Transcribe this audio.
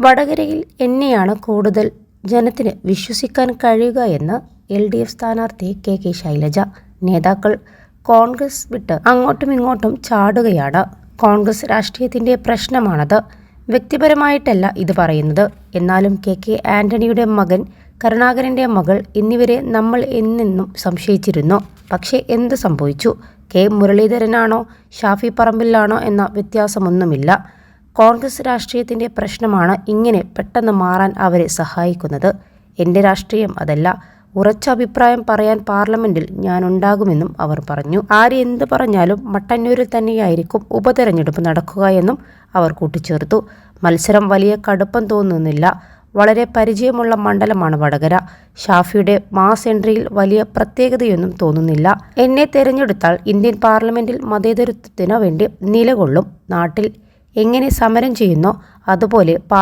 വടകരയിൽ എന്നെയാണ് കൂടുതൽ ജനത്തിന് വിശ്വസിക്കാൻ കഴിയുക എന്ന് എൽ ഡി എഫ് സ്ഥാനാർത്ഥി കെ കെ ശൈലജ. നേതാക്കൾ കോൺഗ്രസ് വിട്ട് അങ്ങോട്ടും ഇങ്ങോട്ടും ചാടുകയാണ്. കോൺഗ്രസ് രാഷ്ട്രീയത്തിന്റെ പ്രശ്നമാണത്. വ്യക്തിപരമായിട്ടല്ല ഇത് പറയുന്നത്. എന്നാലും കെ കെ ആന്റണിയുടെ മകൻ കരുണാകരന്റെ മകൾ എന്നിവരെ നമ്മൾ എന്നെന്നും സംശയിച്ചിരുന്നു. പക്ഷേ എന്ത് സംഭവിച്ചു? കെ മുരളീധരനാണോ? ഷാഫി പറമ്പിലാണോ? എന്ന വ്യത്യാസമൊന്നുമില്ല. കോൺഗ്രസ് രാഷ്ട്രീയത്തിന്റെ പ്രശ്നമാണ് ഇങ്ങനെ പെട്ടെന്ന് മാറാൻ അവരെ സഹായിക്കുന്നത്. എന്റെ രാഷ്ട്രീയം അതല്ല. ഉറച്ച അഭിപ്രായം പറയാൻ പാർലമെന്റിൽ ഞാനുണ്ടാകുമെന്നും അവർ പറഞ്ഞു. ആര് എന്ത് പറഞ്ഞാലും മട്ടന്നൂരിൽ തന്നെയായിരിക്കും ഉപതെരഞ്ഞെടുപ്പ് നടക്കുക എന്നും അവർ കൂട്ടിച്ചേർത്തു. മത്സരം വലിയ കടുപ്പം തോന്നുന്നില്ല. വളരെ പരിചയമുള്ള മണ്ഡലമാണ് വടകര. ഷാഫിയുടെ മാസ് എൻട്രിയിൽ വലിയ പ്രത്യേകതയൊന്നും തോന്നുന്നില്ല. എന്നെ തെരഞ്ഞെടുത്താൽ ഇന്ത്യൻ പാർലമെന്റിൽ മതേതരത്വത്തിനു വേണ്ടി നിലകൊള്ളും. നാട്ടിൽ എങ്ങനെ സമരം ചെയ്യുന്നോ അതുപോലെ പാർ